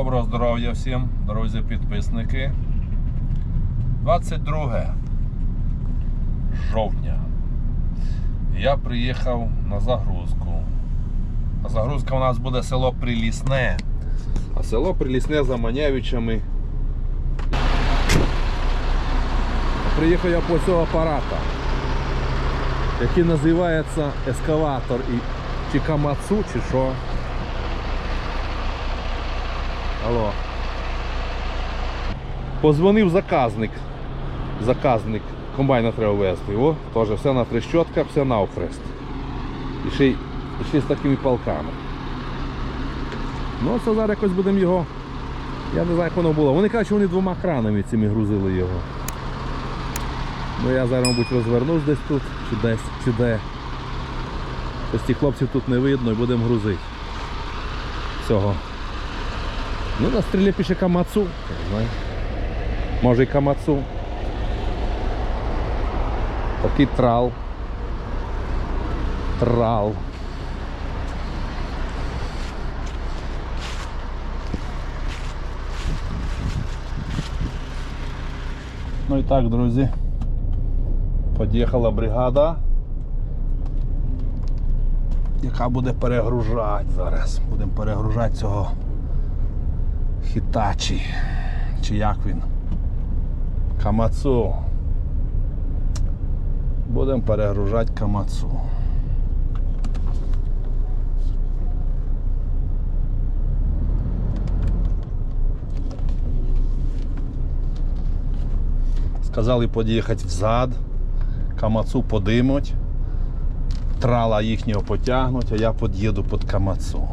Доброго здоров'я всім, друзі підписники. 22 жовтня. Я приїхав на загрузку. А загрузка у нас буде село Прилісне. А село Прилісне за Манявичами. Приїхав я по цього апарата, який називається ескаватор і чи Камацу, чи що. Алло. Позвонив заказник. Заказник. Комбайна треба везти. О, теж все на трещотках, все на охрест. І ще, і ще з такими палками. Ну, це зараз якось будемо його. Я не знаю, як воно було. Вони кажуть, що вони двома кранами цими грузили його. Ну я зараз, мабуть, розвернусь десь тут, чи десь, чи де. Ось ті хлопців тут не видно і будемо грузити. Цього. Ну, на стрілі пише Камацу. Може і Камацу. Такий трал. Трал. Ну і так, друзі. Під'їхала бригада. Яка буде перегружати зараз. Будемо перегружати цього Хітачі. Чи як він? Камацу. Будемо перегружати камацу. Сказали під'їхати взад, камацу подимуть, трала їхнього потягнуть, а я під'їду під камацу.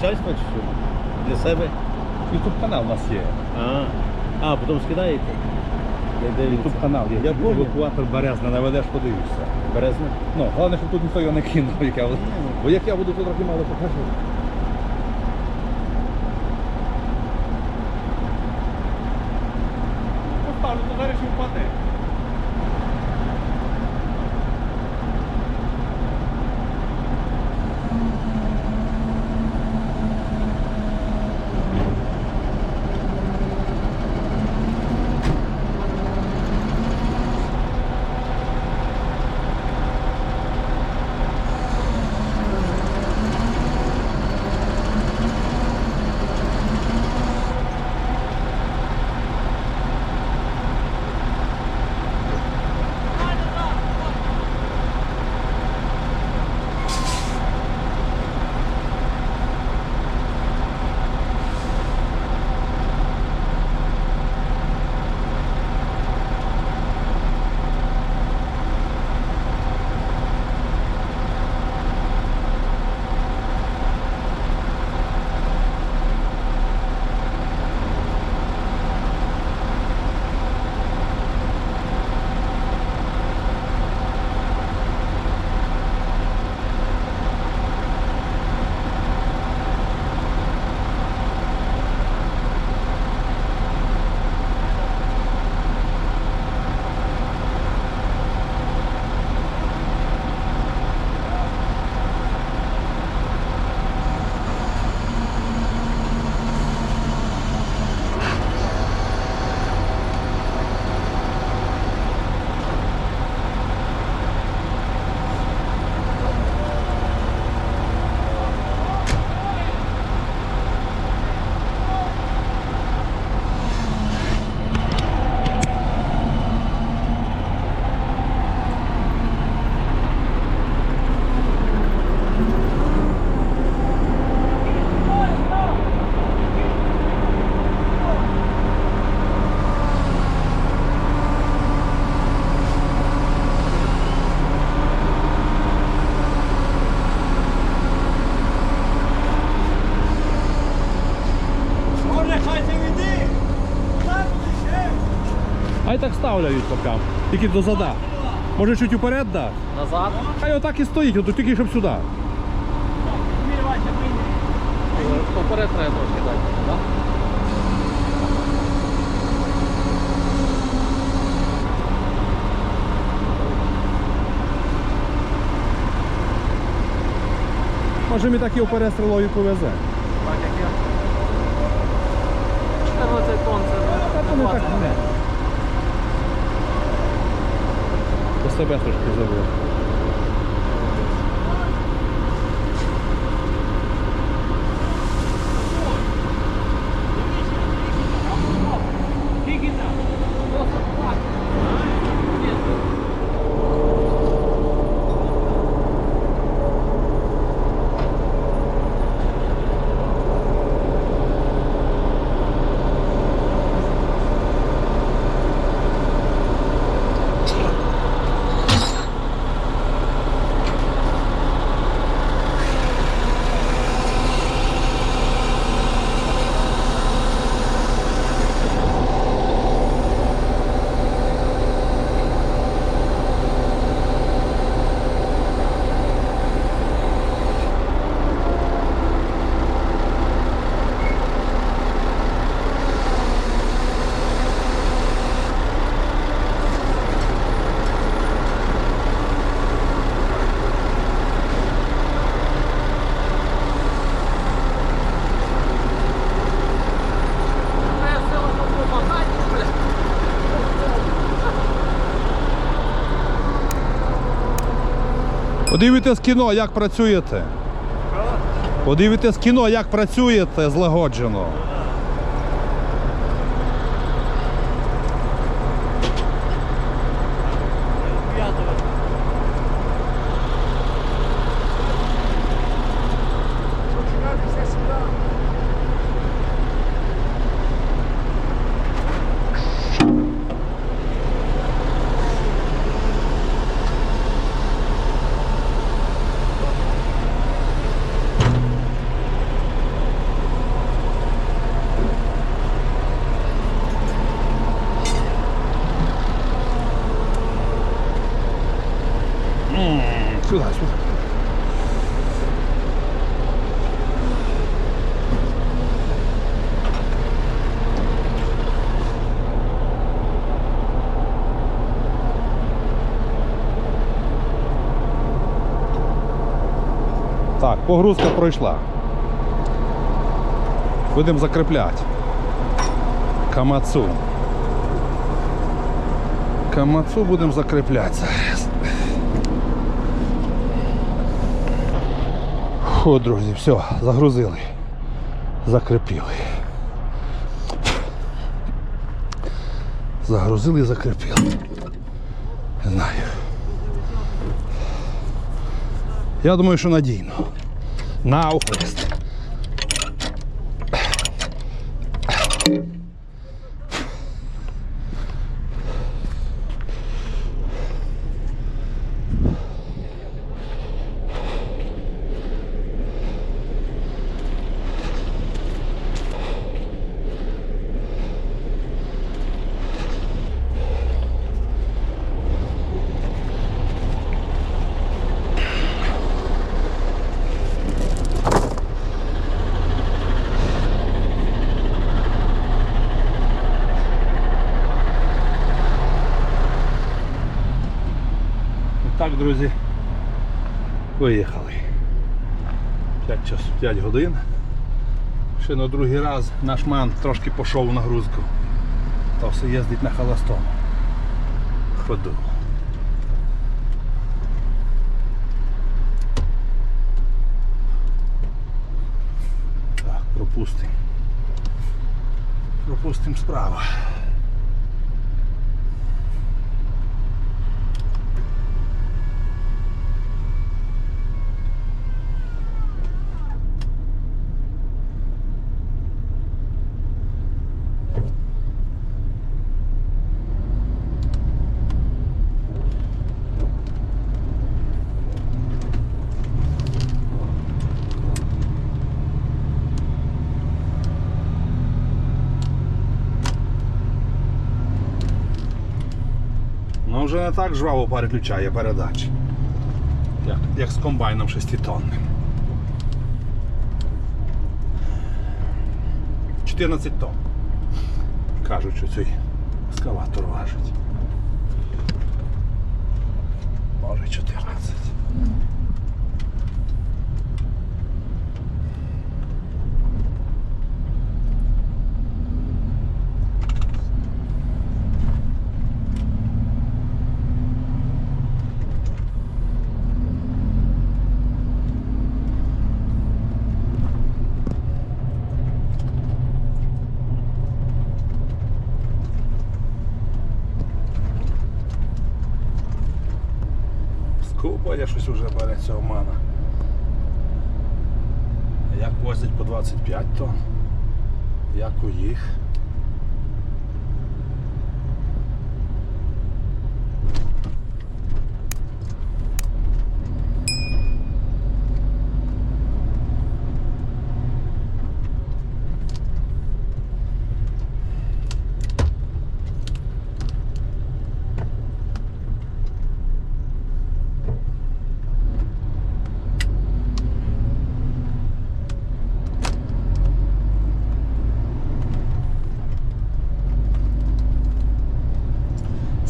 Начальства чи що? Для себе? Ютуб канал у нас є. А, а потім скидаєте? Ютуб канал є. Я понял. евакуатор Березна, наведеш, подивишся. Березна? Ну, головне, щоб тут ніхто його не кинув. Як я... Бо як я буду тут трохи мало покажу. Так ставляють поки. Тільки до зада. Може чуть уперед даш? Назад. Хай отак і стоїть, от тільки щоб сюди. Поперед треба трошки дати. Так? Може мені так і вперед стрілою повезе. Так як я. 14 тонн це Та то не так не. До себе трошки забув. Подивитесь кіно, як працюєте. Подивитесь кіно, як працюєте злагоджено. Сюди, сюди. Так, погрузка пройшла. Будемо закріпляти. Камацу. Камацу будемо закріпляти зараз. О, друзі, все, загрузили. Закріпили. Загрузили і закріпили. Не знаю. Я думаю, що надійно. На охрест. Так, друзі, виїхали. 5 час, 5 годин. Ще на другий раз наш ман трошки пішов в нагрузку. Та все їздить на холостому. Ходу. Так, пропустимо. Пропустимо справа. Вже не так жваво переключає передачі. Як, як з комбайном 6-тонним. 14 тонн. Кажуть, що цей ескаватор важить. Може 14. Скупає щось уже береться цього мана. Як возять по 25 тонн? Як у їх?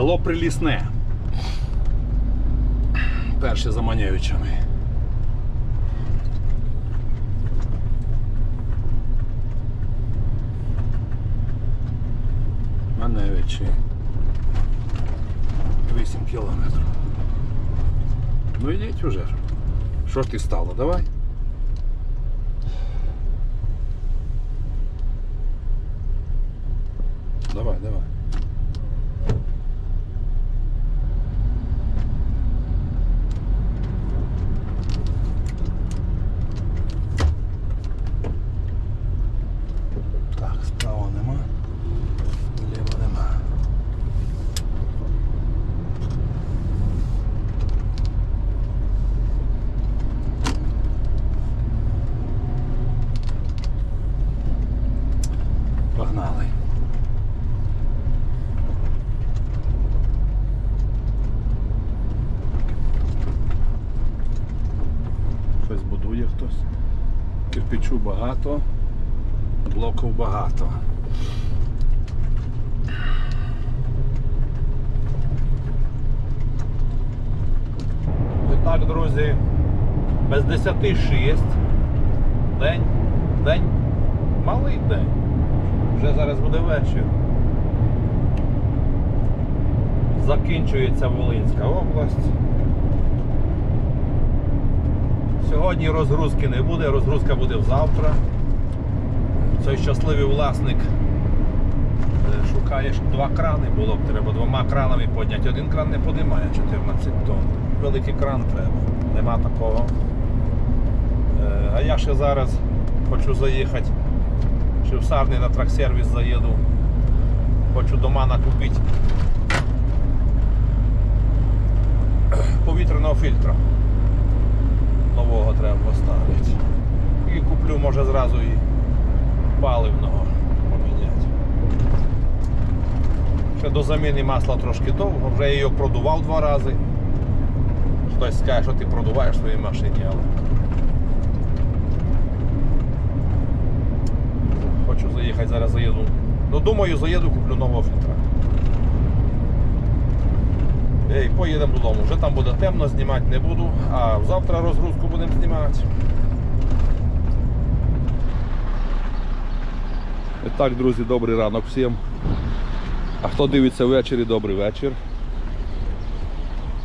Село Прилісне. Перше за Манєвичами. Маневичі. 8 кілометрів. Ну йдіть уже. Що ж ти стало? Давай. Давай, Кирпичу багато, блоків багато. І так, друзі, без 10 6. День, день, малий день. Вже зараз буде вечір. Закінчується Волинська область. Сьогодні розгрузки не буде, розгрузка буде завтра. Цей щасливий власник е, шукає два крани було б треба двома кранами підняти. Один кран не подимає 14 тонн. Великий кран треба. Нема такого. Е, А я ще зараз хочу заїхати. Ще в Сарни на траксервіс заїду. Хочу до мана купити повітряного фільтра. Нового треба поставити. І куплю, може, зразу і паливного поміняти. Ще до заміни масла трошки довго, вже я його продував два рази. Хтось скаже, що ти продуваєш своїй машині, але хочу заїхати, зараз заїду. Ну думаю, заїду, куплю нового фільтра. Ей, поїдемо додому. Вже там буде темно, знімати не буду, а завтра розгрузку будемо знімати. І так, друзі, добрий ранок всім. А хто дивиться ввечері, добрий вечір.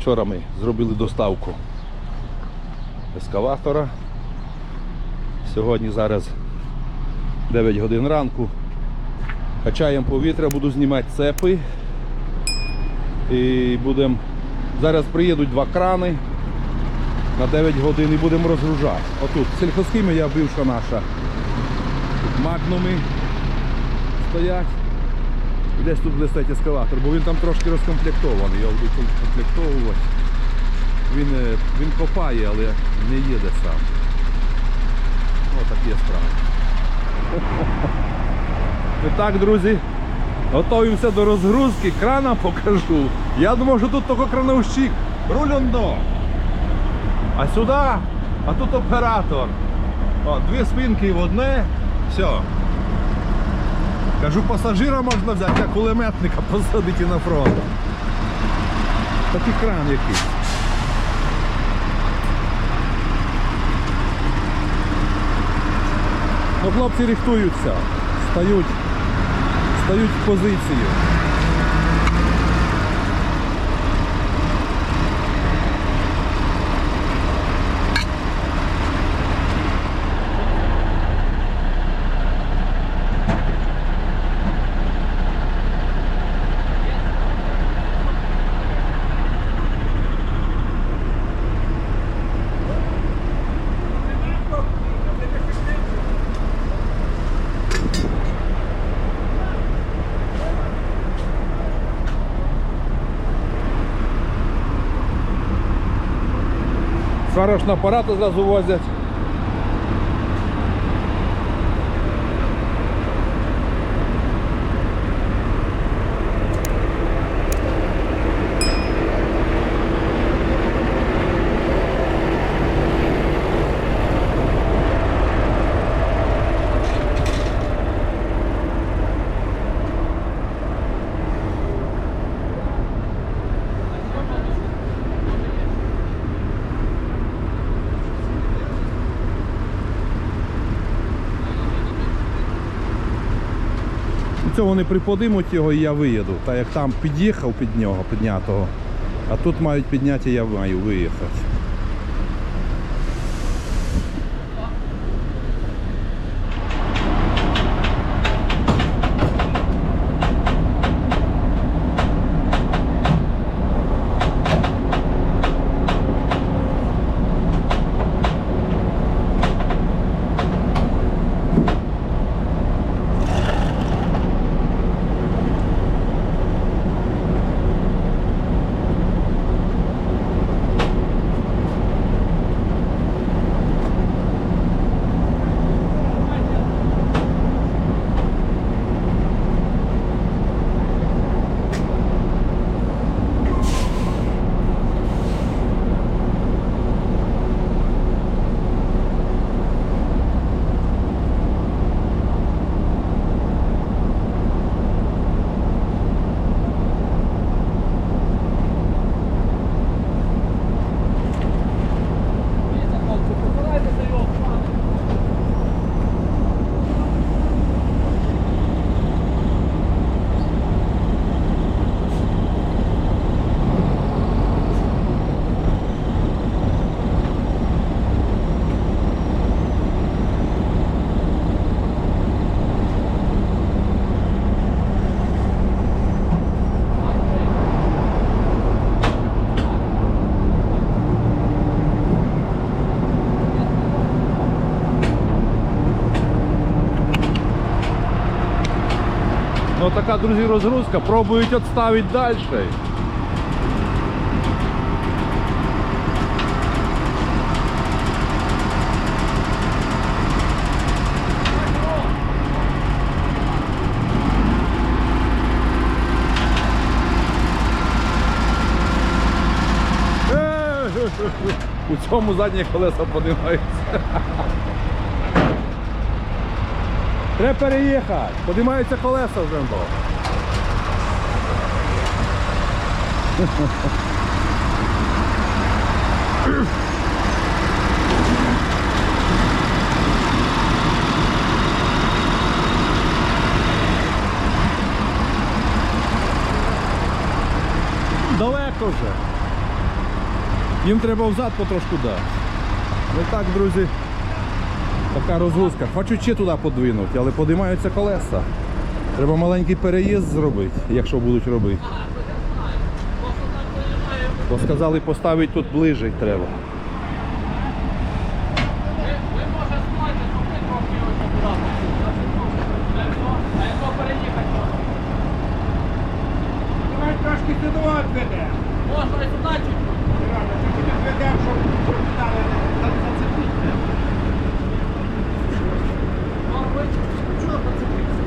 Вчора ми зробили доставку ескаватора. Сьогодні зараз 9 годин ранку. Качаємо повітря, буду знімати цепи. І будемо. Зараз приїдуть два крани на 9 годин і будемо розгружати. Отут сільхозхімія бивша наша. Тут магнуми стоять. Десь тут буде стоять ескалатор, бо він там трошки розкомплектований, його будуть комплектовувати. Він, е, він копає, але не їде сам. Ось такі справи. І так, друзі, готуємося до розгрузки, крана покажу. Я думав, що тут тільки крановщик. Рулюндо. А сюди, а тут оператор. О, дві спинки в одне. Все. Кажу, пасажира можна взяти, а кулеметника посадити на фронт. Такий кран якийсь. Ну, хлопці рихтуються, стають, стають в позицію. Сварочний апарат зразу возять. Це вони приподимуть його і я виїду. Та як там під'їхав під нього, піднятого, а тут мають підняти, я маю виїхати. Така, друзі, розгрузка. Пробують відставити далі. Е, У цьому задні колеса подимаються. Треба переїхати. Подимаються колеса вже. бо. Далеко вже. Їм треба взад потрошку дати. Ну так, друзі. Така розгрузка. Хочу ще туди подвинути, але подимаються колеса. Треба маленький переїзд зробити, якщо будуть робити. Бо сказали поставити тут ближче треба. Ви може знаєте, що ви трохи ось туди. А якщо переїхати, Давай трошки туди відведе. можна і сюди чуть-чуть. Чуть відведемо, щоб щоб дали не зацепити. Чого поцепився?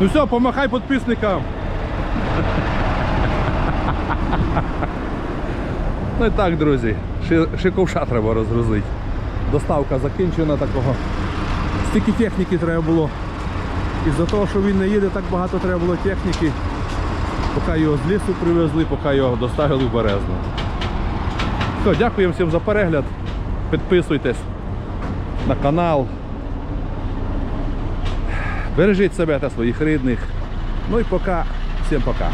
Ну все, помахай підписникам. Ну і так, друзі, ще ковша треба розгрузити. Доставка закінчена такого. Стільки техніки треба було. Із-за того, що він не їде, так багато треба було техніки. Поки його з лісу привезли, поки його доставили в Березну. Все, дякуємо всім за перегляд. Підписуйтесь на канал. Бережіть себе та своїх рідних. Ну і пока. Всім пока.